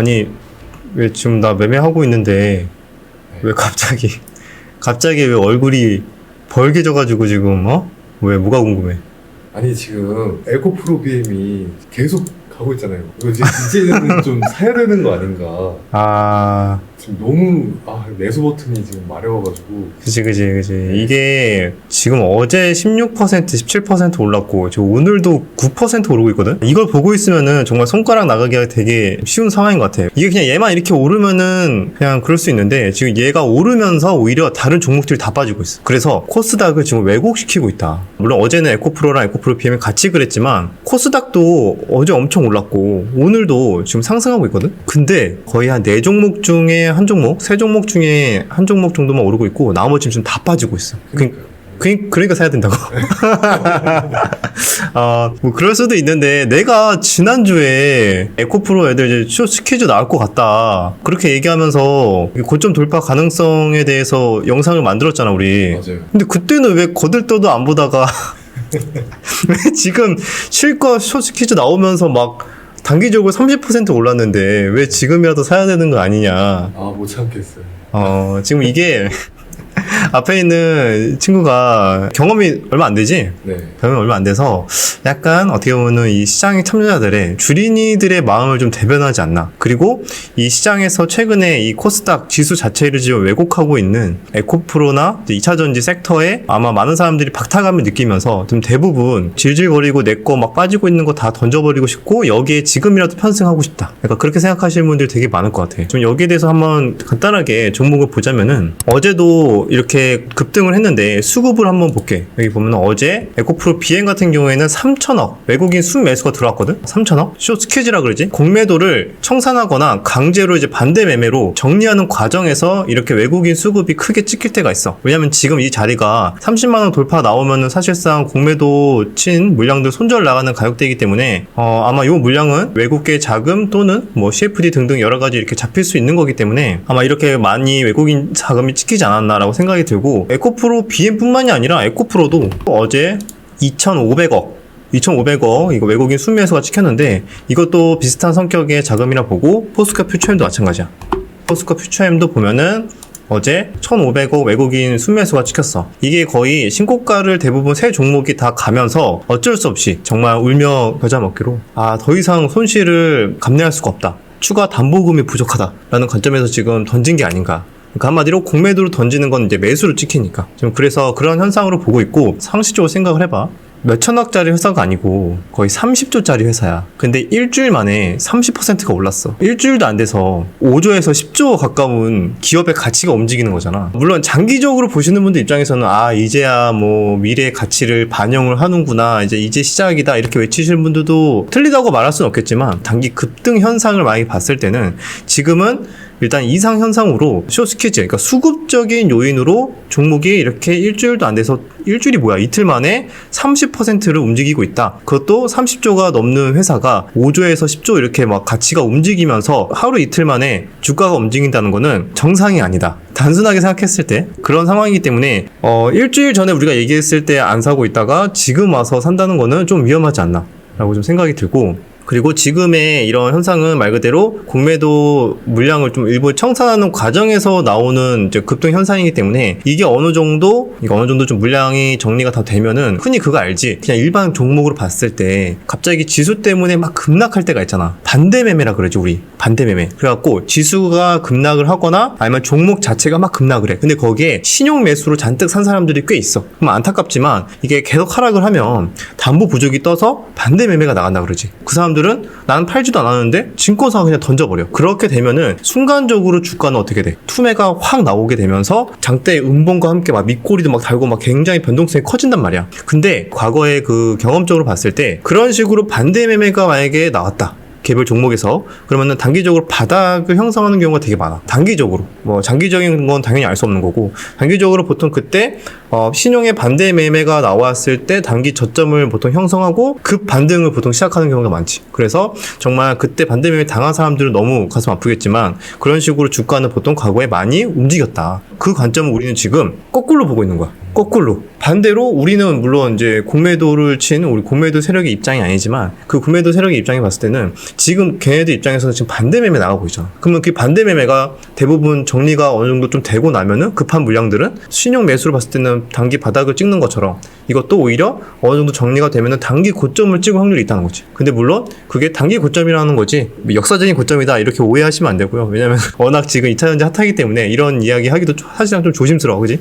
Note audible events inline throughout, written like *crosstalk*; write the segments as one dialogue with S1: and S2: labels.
S1: 아니 왜 지금 나 매매하고 있는데 왜 갑자기 *laughs* 갑자기 왜 얼굴이 벌게져가지고 지금 어? 왜 뭐가 궁금해?
S2: 아니 지금 에코 프로 BM이 계속 가고 있잖아요. 이거 이제 이제는 좀 사야 되는 거 아닌가.
S1: 아
S2: 지금 너무 아 매수 버튼이 지금 마려워가지고.
S1: 그지 그지 그지 이게 지금 어제 16% 17% 올랐고 지금 오늘도 9% 오르고 있거든? 이걸 보고 있으면은 정말 손가락 나가기가 되게 쉬운 상황인 것 같아. 이게 그냥 얘만 이렇게 오르면은 그냥 그럴 수 있는데 지금 얘가 오르면서 오히려 다른 종목들이 다 빠지고 있어. 그래서 코스닥을 지금 왜곡시키고 있다 물론 어제는 에코프로랑 에코프로 PM이 같이 그랬지만 코스닥도 어제 엄청 올랐고 오늘도 지금 상승하고 있거든? 근데 거의 한네 종목 중에 한 종목 세 종목 중에 한 종목 정도만 오르고 있고 나머지는 지금 다 빠지고 있어. 그,
S2: 그,
S1: 그러니까 사야 된다고. *laughs* 아, 뭐 그럴 수도 있는데 내가 지난주에 에코프로 애들 이제 쇼 스퀴즈 나올 것 같다. 그렇게 얘기하면서 고점 돌파 가능성에 대해서 영상을 만들었잖아, 우리.
S2: 맞아요.
S1: 근데 그때는 왜 거들떠도 안 보다가 *laughs* 왜 지금 실컷 쇼 스퀴즈 나오면서 막 단기적으로 30% 올랐는데 왜 지금이라도 사야 되는 거 아니냐.
S2: 아 못 참겠어요.
S1: 어, 지금 이게 *laughs* *laughs* 앞에 있는 친구가 경험이 얼마 안 되지?
S2: 네.
S1: 경험이 얼마 안 돼서 약간 어떻게 보면 이 시장의 참여자들의 주린이들의 마음을 좀 대변하지 않나. 그리고 이 시장에서 최근에 이 코스닥 지수 자체를 지금 왜곡하고 있는 에코프로나 2차 전지 섹터에 아마 많은 사람들이 박탈감을 느끼면서 좀 대부분 질질거리고 내 거 막 빠지고 있는 거 다 던져버리고 싶고 여기에 지금이라도 편승하고 싶다. 약간 그렇게 생각하시는 분들이 되게 많을 것 같아요. 좀 여기에 대해서 한번 간단하게 종목을 보자면은 어제도 이렇게 급등을 했는데 수급을 한번 볼게. 여기 보면 어제 에코프로 비행 같은 경우에는 3천억 외국인 순매수가 들어왔거든. 3천억 쇼 스퀴즈라 그러지. 공매도를 청산하거나 강제로 이제 반대 매매로 정리하는 과정에서 이렇게 외국인 수급이 크게 찍힐 때가 있어. 왜냐면 지금 이 자리가 30만 원 돌파 나오면은 사실상 공매도 친 물량들 손절 나가는 가격대이기 때문에 어, 아마 이 물량은 외국계 자금 또는 뭐 CFD 등등 여러 가지 이렇게 잡힐 수 있는 거기 때문에 아마 이렇게 많이 외국인 자금이 찍히지 않았나라고 생각이 들고 에코프로 BM뿐만이 아니라 에코프로도 어제 2,500억 2,500억 이거 외국인 순매수가 찍혔는데 이것도 비슷한 성격의 자금이라 보고 포스카 퓨처엠도 마찬가지야. 포스카 퓨처엠도 보면은 어제 1,500억 외국인 순매수가 찍혔어. 이게 거의 신고가를 대부분 새 종목이 다 가면서 어쩔 수 없이 정말 울며 겨자 먹기로 아 더 이상 손실을 감내할 수가 없다. 추가 담보금이 부족하다라는 관점에서 지금 던진 게 아닌가. 그러니까 한마디로 공매도로 던지는 건 이제 매수를 찍히니까. 지금 그래서 그런 현상으로 보고 있고 상식적으로 생각을 해봐. 몇천억짜리 회사가 아니고 거의 30조짜리 회사야. 근데 일주일 만에 30%가 올랐어. 일주일도 안 돼서 5조에서 10조 가까운 기업의 가치가 움직이는 거잖아. 물론 장기적으로 보시는 분들 입장에서는 아 이제야 뭐 미래의 가치를 반영을 하는구나. 이제 이제 시작이다 이렇게 외치시는 분들도 틀리다고 말할 수는 없겠지만 단기 급등 현상을 많이 봤을 때는 지금은 일단 이상 현상으로 쇼스퀴즈, 그러니까 수급적인 요인으로 종목이 이렇게 일주일도 안 돼서 일주일이 뭐야 이틀 만에 30%를 움직이고 있다. 그것도 30조가 넘는 회사가 5조에서 10조 이렇게 막 가치가 움직이면서 하루 이틀 만에 주가가 움직인다는 거는 정상이 아니다. 단순하게 생각했을 때 그런 상황이기 때문에 어 일주일 전에 우리가 얘기했을 때 안 사고 있다가 지금 와서 산다는 거는 좀 위험하지 않나. 라고 좀 생각이 들고 그리고 지금의 이런 현상은 말 그대로 공매도 물량을 좀 일부 청산하는 과정에서 나오는 이제 급등 현상이기 때문에 이게 어느 정도 이게 어느 정도 좀 물량이 정리가 다 되면은 흔히 그거 알지? 그냥 일반 종목으로 봤을 때 갑자기 지수 때문에 막 급락할 때가 있잖아. 반대 매매라 그러죠 우리. 반대 매매. 그래갖고 지수가 급락을 하거나 아니면 종목 자체가 막 급락을 해. 근데 거기에 신용 매수로 잔뜩 산 사람들이 꽤 있어. 그럼 안타깝지만 이게 계속 하락을 하면 담보 부족이 떠서 반대 매매가 나간다 그러지. 그 사람들 은 나는 팔지도 않았는데 증권사가 그냥 던져버려. 그렇게 되면은 순간적으로 주가는 어떻게 돼? 투매가 확 나오게 되면서 장대 음봉과 함께 막 밑꼬리도 막 달고 막 굉장히 변동성이 커진단 말이야. 근데 과거에 그 경험적으로 봤을 때 그런 식으로 반대 매매가 만약에 나왔다 개별 종목에서 그러면은 단기적으로 바닥을 형성하는 경우가 되게 많아. 단기적으로 뭐 장기적인 건 당연히 알 수 없는 거고 단기적으로 보통 그때 어, 신용의 반대 매매가 나왔을 때 단기 저점을 보통 형성하고 급 반등을 보통 시작하는 경우가 많지. 그래서 정말 그때 반대 매매 당한 사람들은 너무 가슴 아프겠지만 그런 식으로 주가는 보통 과거에 많이 움직였다. 그 관점을 우리는 지금 거꾸로 보고 있는 거야. 거꾸로 반대로 우리는 물론 이제 공매도를 친 우리 공매도 세력의 입장이 아니지만 그 공매도 세력의 입장에 봤을 때는 지금 걔네들 입장에서는 지금 반대 매매 나가고 있잖아. 그러면 그 반대 매매가 대부분 정리가 어느 정도 좀 되고 나면은 급한 물량들은 신용 매수로 봤을 때는 단기 바닥을 찍는 것처럼 이것도 오히려 어느 정도 정리가 되면은 단기 고점을 찍을 확률이 있다는 거지. 근데 물론 그게 단기 고점이라는 거지 역사적인 고점이다 이렇게 오해하시면 안 되고요. 왜냐면 *laughs* 워낙 지금 2차 전지 핫하기 때문에 이런 이야기 하기도 좀- 사실상 좀 조심스러워, 그지?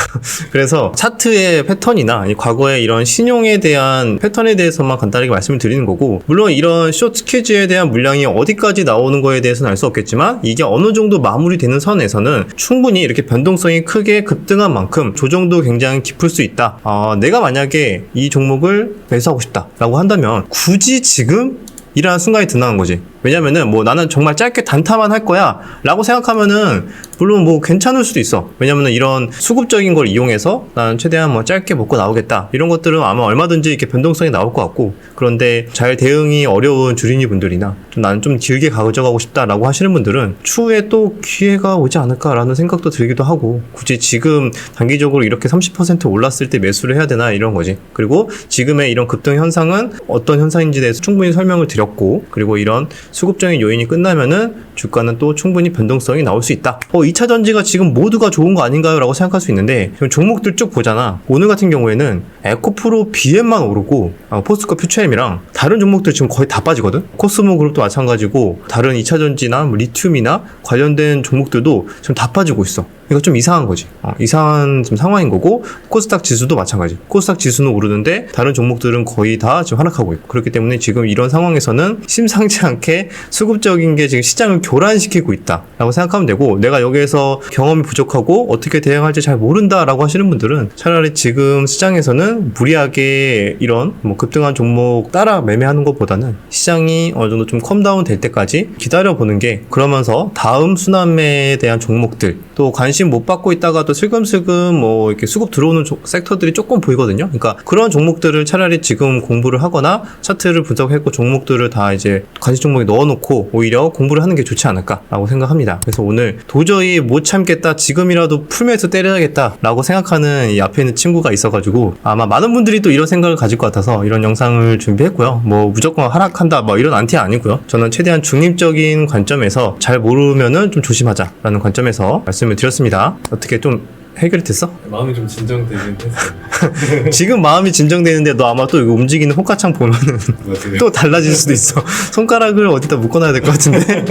S1: *laughs* 그래서 차트의 패턴이나 이 과거의 이런 신용에 대한 패턴에 대해서만 간단하게 말씀을 드리는 거고 물론 이런 쇼트 스퀴즈에 대한 물량이 어디까지 나오는 거에 대해서는 알 수 없겠지만 이게 어느 정도 마무리되는 선에서는 충분히 이렇게 변동성이 크게 급등한 만큼 조정도 굉장히 깊을 수 있다. 아, 내가 만약에 이 종목을 매수하고 싶다라고 한다면 굳이 지금 이라는 순간이 드나는 거지. 왜냐면은 뭐 나는 정말 짧게 단타만 할 거야 라고 생각하면은 물론 뭐 괜찮을 수도 있어. 왜냐면은 이런 수급적인 걸 이용해서 나는 최대한 뭐 짧게 먹고 나오겠다. 이런 것들은 아마 얼마든지 이렇게 변동성이 나올 것 같고 그런데 잘 대응이 어려운 주린이 분들이나 좀 나는 좀 길게 가져가고 싶다라고 하시는 분들은 추후에 또 기회가 오지 않을까라는 생각도 들기도 하고 굳이 지금 단기적으로 이렇게 30% 올랐을 때 매수를 해야 되나 이런 거지. 그리고 지금의 이런 급등 현상은 어떤 현상인지 대해서 충분히 설명을 드렸고 그리고 이런 수급적인 요인이 끝나면은 주가는 또 충분히 변동성이 나올 수 있다. 어, 2차 전지가 지금 모두가 좋은 거 아닌가요? 라고 생각할 수 있는데 지금 종목들 쭉 보잖아. 오늘 같은 경우에는 에코프로 BM만 오르고 아, 포스코 퓨처엠이랑 다른 종목들 지금 거의 다 빠지거든. 코스모 그룹도 마찬가지고 다른 2차 전지나 뭐 리튬이나 관련된 종목들도 지금 다 빠지고 있어. 이거 좀 이상한 거지. 어, 이상한 좀 상황인 거고 코스닥 지수도 마찬가지. 코스닥 지수는 오르는데 다른 종목들은 거의 다 지금 하락하고 있고 그렇기 때문에 지금 이런 상황에서는 심상치 않게 수급적인 게 지금 시장을 교란시키고 있다라고 생각하면 되고 내가 여기에서 경험이 부족하고 어떻게 대응할지 잘 모른다라고 하시는 분들은 차라리 지금 시장에서는 무리하게 이런 뭐 급등한 종목 따라 매매하는 것보다는 시장이 어느 정도 좀 컴다운 될 때까지 기다려 보는 게 그러면서 다음 순환매에 대한 종목들 또 관심 못 받고 있다가도 슬금슬금 뭐 이렇게 수급 들어오는 조- 섹터들이 조금 보이거든요. 그러니까 그런 종목들을 차라리 지금 공부를 하거나 차트를 분석했고 종목들 을 다 이제 관심 종목에 넣어놓고 오히려 공부를 하는 게 좋지 않을까라고 생각합니다. 그래서 오늘 도저히 못 참겠다 지금이라도 풀면서 때려야겠다라고 생각하는 이 앞에 있는 친구가 있어가지고 아마 많은 분들이 또 이런 생각을 가질 것 같아서 이런 영상을 준비했고요. 뭐 무조건 하락한다 뭐 이런 안티 아니고요. 저는 최대한 중립적인 관점에서 잘 모르면은 좀 조심하자라는 관점에서 말씀을 드렸습니다. 어떻게 좀 해결이 됐어?
S2: 마음이 좀 진정되긴 했어요. *laughs*
S1: 지금 마음이 진정되는데 너 아마 또 이거 움직이는 호가창 보면은
S2: 맞아요.
S1: 또 달라질 수도 있어. *laughs* 손가락을 어디다 묶어놔야 될 것 같은데.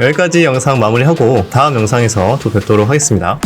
S1: *laughs* 여기까지 영상 마무리하고 다음 영상에서 또 뵙도록 하겠습니다.